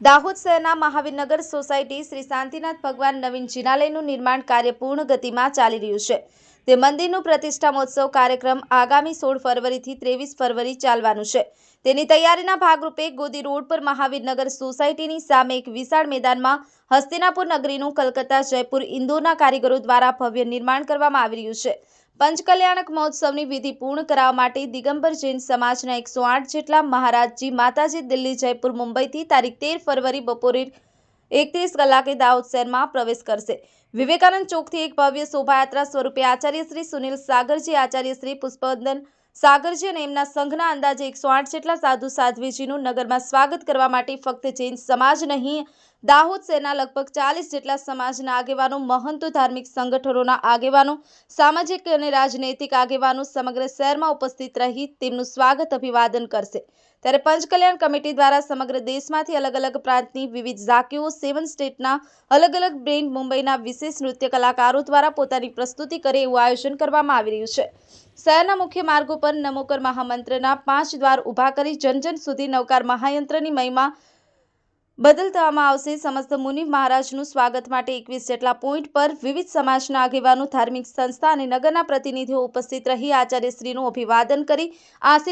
દાહોદ શહેરના મહાવીરનગર સોસાયટી શ્રી શાંતિનાથ ભગવાન નવીન જિનાલયનું નિર્માણ કાર્ય પૂર્ણ ગતિમાં ચાલી રહ્યું છે. તે મંદિરનું પ્રતિષ્ઠા મહોત્સવ કાર્યક્રમ આગામી સોળ ફરવરીથી ત્રેવીસ ફરવરી ચાલવાનું છે. તેની તૈયારીના ભાગરૂપે ગોદી રોડ પર મહાવીરનગર સોસાયટીની સામે એક વિશાળ મેદાનમાં હસ્તિનાપુર નગરીનું કલકત્તા, જયપુર ઇન્દોરના કારીગરો દ્વારા ભવ્ય નિર્માણ કરવામાં આવી રહ્યું છે. પંચકલ્યાણક મહોત્સવની વિધિ પૂર્ણ કરાવવા માટે દિગંબર જૈન સમાજના એકસો આઠ જેટલા મહારાજજી માતાજી દિલ્હી, જયપુર, મુંબઈથી તારીખ તેર ફરવરી બપોરે એકત્રીસ કલાકે દાહોદ શહેરમાં પ્રવેશ કરશે. વિવેકાનંદ ચોકથી એક ભવ્ય શોભાયાત્રા સ્વરૂપે આચાર્ય શ્રી સુનિલ સાગરજી, આચાર્ય શ્રી પુષ્પવંદન સાગરજી અને એમના સંઘના અંદાજે એકસો આઠ જેટલા સાધુ સાધ્વીજીનું નગરમાં સ્વાગત કરવા માટે ફક્ત જૈન સમાજ નહીં દાહોદ શહેરના લગભગ ચાલીસ જેટલા સમાજના આગેવાનો, મહંતો ધાર્મિક સંગઠનોના આગેવાનો, સામાજિક અને રાજનૈતિક આગેવાનો સમગ્ર શહેરમાં ઉપસ્થિત રહી તેમનું સ્વાગત અભિવાદન કરશે. ત્યારે પંચકલ્યાણ કમિટી દ્વારા સમગ્ર દેશમાંથી અલગ અલગ પ્રાંતની વિવિધ ઝાંકીઓ, સેવન સ્ટેટના અલગ અલગ બ્રેન્ડ મુંબઈના વિશેષ નૃત્ય કલાકારો દ્વારા પોતાની પ્રસ્તુતિ કરે એવું આયોજન કરવામાં આવી રહ્યું છે. શહેરના મુખ્ય માર્ગો પર નમોકર મહામંત્રના પાંચ દ્વાર ઊભા કરી જન જન સુધી નવકાર મહાયંત્રની મહિમા બદલવામાં આવશે. સમસ્ત મુનિ મહારાજનું સ્વાગત માટે એકવીસ જેટલા પોઈન્ટ પર વિવિધ સમાજના આગેવાનો, ધાર્મિક સંસ્થા અને નગરના પ્રતિનિધિઓ ઉપસ્થિત રહી આચાર્યશ્રીનું અભિવાદન કરી આશીર્વાદ